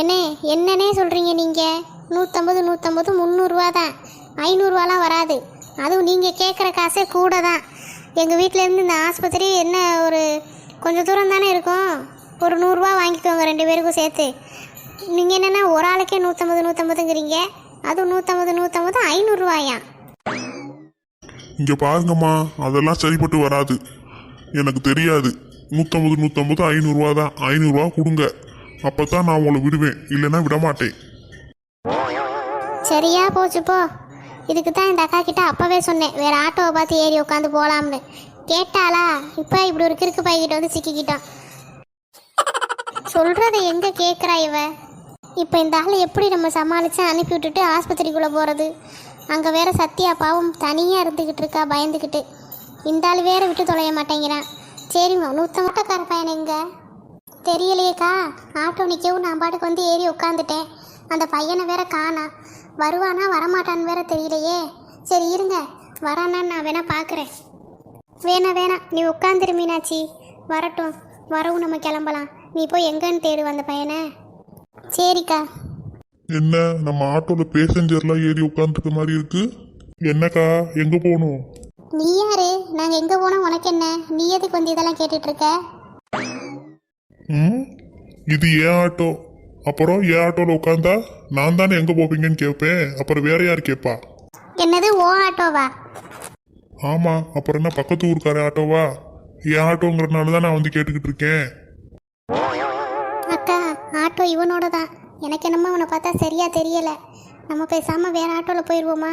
என்னே என்னன்னே சொல்கிறீங்க நீங்கள் நூற்றம்பது நூற்றம்பது முந்நூறுரூவா தான். ஐநூறுரூவாலாம் வராது. அதுவும் நீங்கள் கேட்குற காசே கூட தான் எங்கள் வீட்டிலேருந்து இந்த ஆஸ்பத்திரி என்ன ஒரு கொஞ்சம் தூரம் தானே இருக்கும்? ஒரு நூறுரூவா வாங்கிக்கோங்க ரெண்டு பேருக்கும் சேர்த்து. நீங்கள் என்னென்னா ஒரு ஆளுக்கே நூற்றம்பது நூற்றம்பதுங்கிறீங்க அதுவும் நூற்றம்பது நூற்றம்பது ஐநூறுரூவாயா இங்கே பாருங்கம்மா அதெல்லாம் சரிப்பட்டு வராது. எனக்கு தெரியாது. நூற்றம்பது நூற்றம்பது ஐநூறுரூவா தான். ஐநூறுரூவா கொடுங்க. அப்பதான் நான் உங்களை விடுவேன். இல்லைன்னா விடமாட்டேன். சரியா போச்சு போ. இதுக்கு தான் இந்த அக்கா கிட்ட அப்பவே சொன்னேன். வேற ஆட்டோவை பார்த்து ஏறி உட்காந்து போலாம்னு. கேட்டாளா? இப்போ இப்படி ஒரு கிறுக்கு பைக்கிட்ட வந்து சிக்கிக்கிட்டான். சொல்றதை எங்க கேட்குறா இவ? இப்போ இந்த ஆளை எப்படி நம்ம சமாளிச்சு அனுப்பி விட்டுட்டு ஆஸ்பத்திரிக்குள்ளே போகிறது அங்கே வேற சத்யா பாவம் தனியாக இருந்துக்கிட்டு இருக்கா பயந்துக்கிட்டு இந்த ஆள் வேற விட்டு தொலைய மாட்டேங்கிறான். சரிம்மா நூற்றம்பட்டக்கார பையன் எங்கே? தெரியலையேக்கா. ஆட்டோ நிற்கவும் நான் பாட்டுக்கு வந்து ஏறி உட்காந்துட்டேன் அந்த பையனை வேற காணா. வருவானா வரமாட்டான்னு வேற தெரியலையே. சரி இருங்க. வரானான்னு நான் வேணா பார்க்குறேன் வேணா வேணாம் நீ உட்காந்துரு மீனாட்சி. வரட்டும். வரவும் நம்ம கிளம்பலாம். நீ போய் எங்கன்னு தேடு அந்த பையனை. சரிக்கா. என்ன? நம்ம ஆட்டோல பேசஞ்சர்லாம் ஏறி உட்காந்துருக்க மாதிரி இருக்கு. என்னக்கா? எங்க போகணும்? நீ யாரு? நாங்கள் எங்கே போனால் உனக்கு என்ன? நீ எதுக்கு வந்து இதெல்லாம் கேட்டுட்டு இருக்க? ம்? இது ஏன் ஆட்டோ? அப்புறம் ஏன் ஆட்டோல உட்காந்தா நான் தானே எங்க போவீங்கன்னு கேட்பேன் அப்புறம் வேற யார் கேட்பா என்னது ஓ ஆட்டோவா? ஆமா அப்புறம் என்ன பக்கத்து ஊருக்கார ஆட்டோவா? என் ஆட்டோங்கிறதுனால தான் நான் வந்து கேட்டுக்கிட்டு இருக்கேன். அக்கா ஆட்டோ இவனோட தான் எனக்கு என்னமோ அவனை பார்த்தா சரியா தெரியல. நம்ம பேசாமல் வேற ஆட்டோவில் போயிடுவோமா